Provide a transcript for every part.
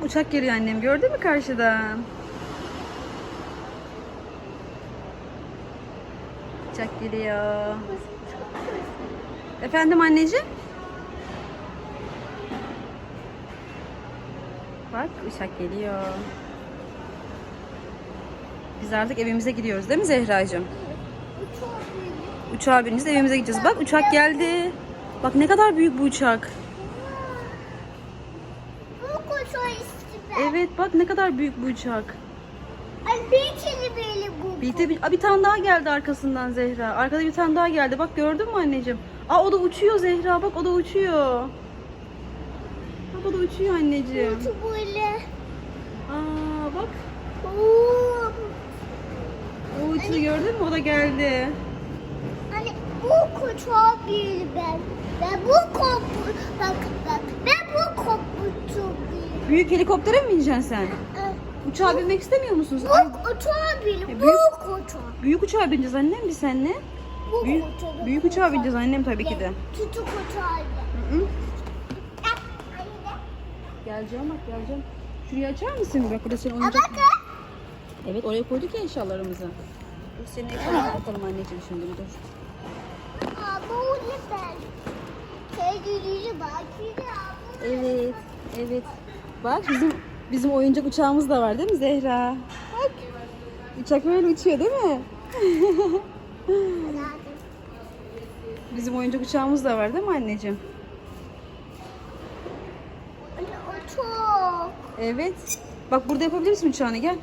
bak uçak geliyor annem. Gördün mü karşıdan? Uçak geliyor. Efendim anneciğim? Bak uçak geliyor. Biz artık evimize gidiyoruz değil mi Zehracığım? Uçağa bineceğiz evimize gideceğiz. Bak uçak geldi. Bak ne kadar büyük bu uçak. Evet bak ne kadar büyük bu uçak. Ay bir böyle bu. Bir, de bir, Aa, bir tane daha geldi arkasından Zehra. Arkada bir tane daha geldi. Bak gördün mü anneciğim? Aa o da uçuyor Zehra. Bak o da uçuyor. Bak o da uçuyor anneciğim. Bu böyle. Aa bak. Oo. O uçtu gördün mü? O da geldi. Hani bu koçağı bir ben. Ben bu kopu bak bak. Ben bu kopu çok iyi. Büyük helikoptere mi bineceksin sen? Uçağa binmek istemiyor musun? Ay, Bu koçağı bir. E, Bu büyük- koçağı. büyük uçağa bineceğiz annem biz seninle. Bu Büyük, koçağı. büyük uçağa bineceğiz annem tabii ki de. Tutu koçağı. Hı hı. Geleceğim bak geleceğim. Şurayı açar mısın? Bak burada senin oyuncak. Bakın. Evet oraya koyduk ya eşyalarımızı. Dur senin eşyalarını bakalım anneciğim şimdi dur. Aa, bu ne ben? Sevgili bak. Evet, evet. Bak bizim bizim oyuncak uçağımız da var değil mi Zehra? Bak. Uçak böyle uçuyor değil mi? Bizim oyuncak uçağımız da var değil mi anneciğim? Çok. Evet. Bak burada yapabilir misin uçağını gel.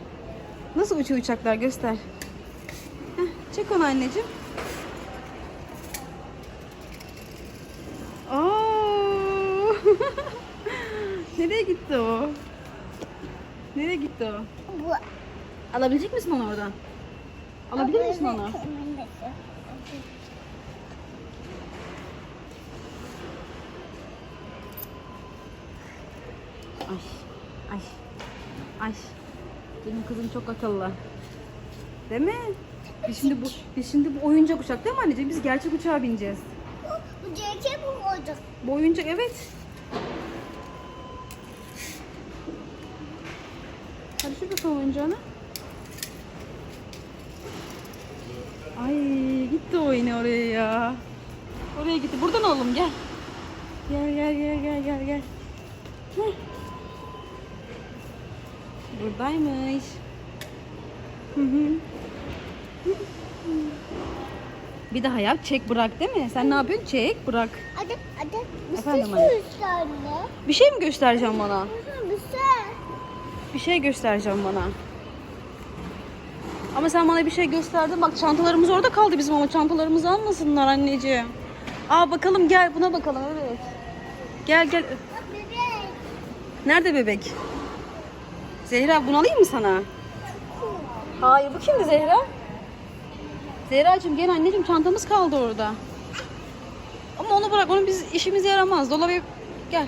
Nasıl uçuyor uçaklar göster. Heh, çek onu anneciğim. Aa! Nereye gitti o? Nereye gitti o? Bu. Alabilecek misin onu oradan? Alabilir misin onu? Ay, ay, ay. Benim kızım çok akıllı. Değil mi? Biz şimdi bu biz şimdi bu oyuncak uçak değil mi anneciğim? Biz gerçek uçağa bineceğiz. Bu, bu CK bu olacak. Bu oyuncak evet. Şu bakalım oyuncağını. Ay gitti o yine oraya ya. Oraya gitti. Buradan alalım gel. Gel gel gel gel gel gel. Heh. Buradaymış. Hı hı. Bir daha yap. Çek bırak değil mi? Sen ne yapıyorsun? Çek bırak. Hadi hadi. Bir Efendim şey anne? anne. Bir şey mi göstereceğim bana? Hı hı, Bir şey. Bir şey göstereceğim bana. Ama sen bana bir şey gösterdin. Bak çantalarımız orada kaldı bizim ama çantalarımızı almasınlar anneciğim. Aa bakalım gel buna bakalım evet. Gel gel. Bak bebek. Nerede bebek? Zehra bunu alayım mı sana? Hayır bu kimdi Zehra? Zehracığım gel anneciğim çantamız kaldı orada. Ama onu bırak onun biz işimize yaramaz. Dolaba gel.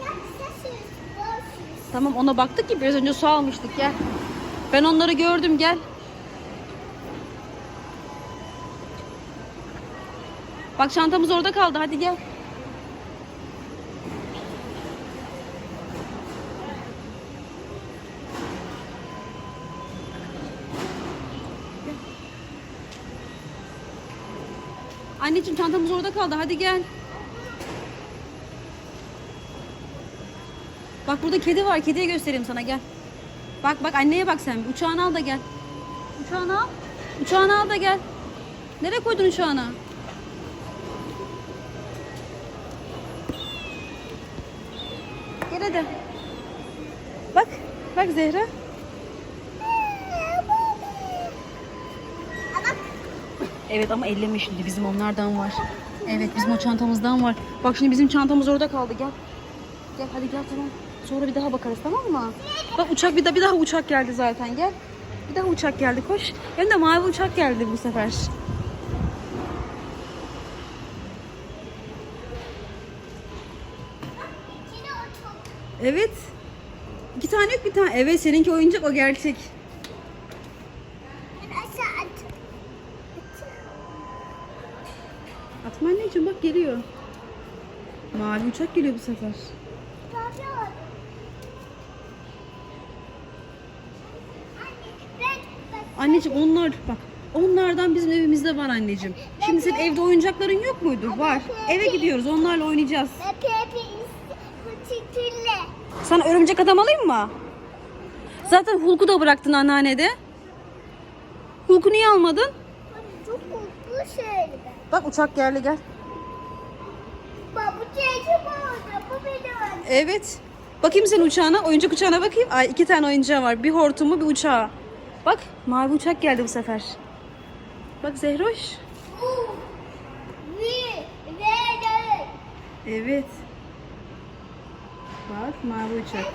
Ya bir şey söyle. Boş. Tamam ona baktık ki biraz önce su almıştık gel. Ben onları gördüm gel. Bak çantamız orada kaldı hadi gel. Anneciğim çantamız orada kaldı hadi gel. Bak burada kedi var. Kediye göstereyim sana gel. Bak bak anneye bak sen. Uçağını al da gel. Uçağını al. Uçağını al da gel. Nereye koydun uçağını? Gel hadi. Bak. Bak Zehra. Evet ama elleme şimdi bizim onlardan var. Evet bizim o çantamızdan var. Bak şimdi bizim çantamız orada kaldı gel. Gel hadi gel tamam. Sonra bir daha bakarız tamam mı? Bak uçak bir daha bir daha uçak geldi zaten gel. Bir daha uçak geldi koş. Hem de mavi uçak geldi bu sefer. Evet. İki tane yok bir tane. Evet seninki oyuncak o gerçek. Atma anneciğim bak geliyor. Mavi uçak geliyor bu sefer. Bak Yok. Anne ben ben Anneciğim onlar bak onlardan bizim evimizde var anneciğim. Şimdi senin evde oyuncakların yok muydu? Var. Eve gidiyoruz onlarla oynayacağız. Sana örümcek adam alayım mı? Zaten Hulk'u da bıraktın anneannede. Hulk'u niye almadın? Çok mutlu şeydi. Bak uçak geldi gel. Bak bu. Bu benim. Evet. Bakayım sen uçağına. Oyuncak uçağına bakayım. Ay iki tane oyuncağı var. Bir hortumu bir uçağı. Bak mavi uçak geldi bu sefer. Bak Zehroş. Evet. Bak mavi uçak.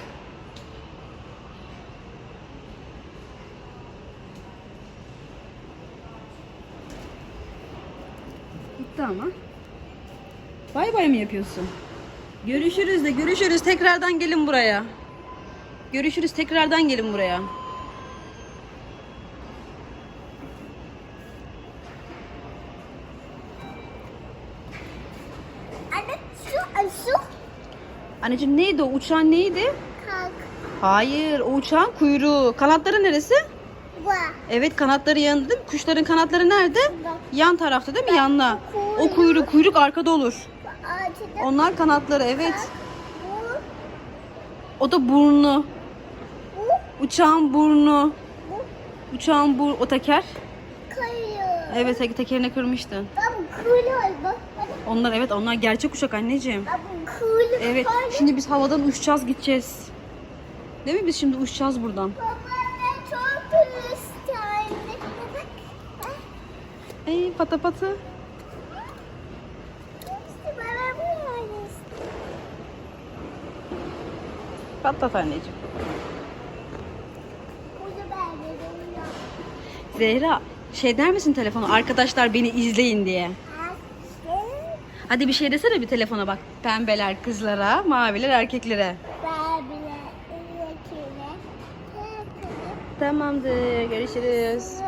Gitti ama. Bay bay mı yapıyorsun? Görüşürüz de görüşürüz. Tekrardan gelin buraya. Görüşürüz. Tekrardan gelin buraya. Anne şu. Anneciğim neydi o? Uçağın neydi? Kalk. Hayır, o uçağın kuyruğu. Kanatları neresi? Evet, kanatları yanında değil mi? Kuşların kanatları nerede? Bak. Yan tarafta değil mi? Yanla. O Kuyruk. kuyruk, kuyruk arkada olur. Ağaçta. Onlar kanatları, evet. Bu. O da burnu. Bu. Uçağın burnu. Bu. Uçağın bur o teker. Kayıyor. Evet, tek- tekerini kırmıştın. Bak Onlar evet, onlar gerçek uçak anneciğim. Evet, şimdi biz havadan uçacağız, gideceğiz. Değil mi? Biz şimdi uçacağız buradan. Ey pata pata. Patlat anneciğim. Zehra, şey der misin telefonu? Arkadaşlar beni izleyin diye. Hadi bir şey desene bir telefona bak. Pembeler kızlara, maviler erkeklere. Bile. İlekine. Tamamdır. Görüşürüz.